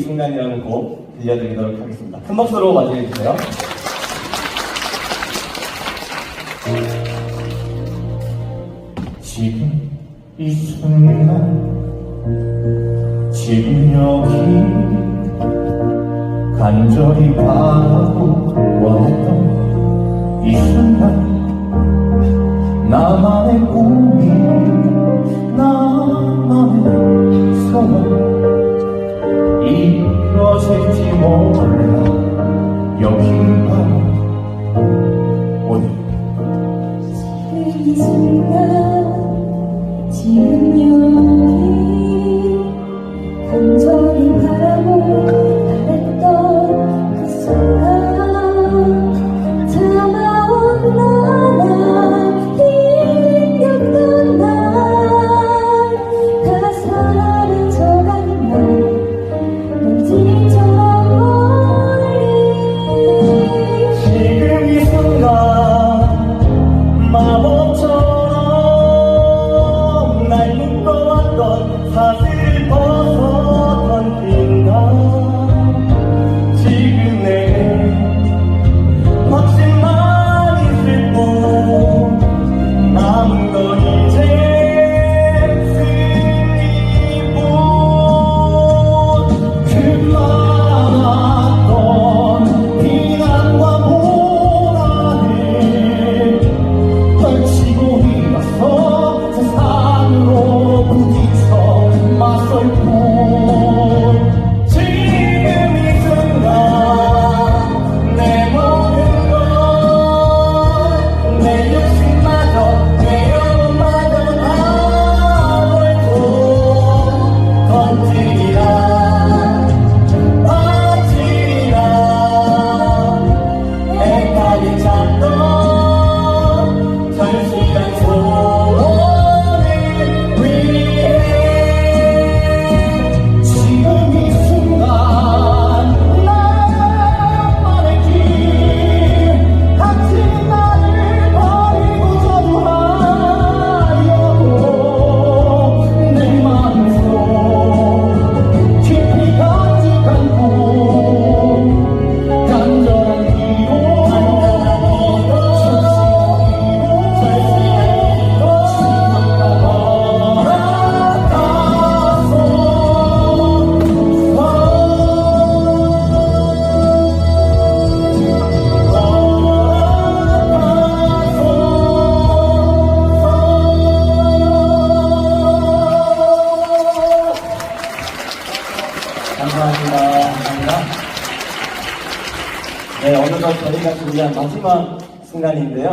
이 순간이라는 곡 들려드리도록 하겠습니다. 큰 박수로 맞이해주세요. 지금 이 순간 지금 여기 간절히 바라고 원했던 이 순간 나만의 꿈이 나만의 소원 몰라 여기만 오니 지금 순간 지금요 감사합니다. 네, 어느덧 저희가 준비한 마지막 순간인데요.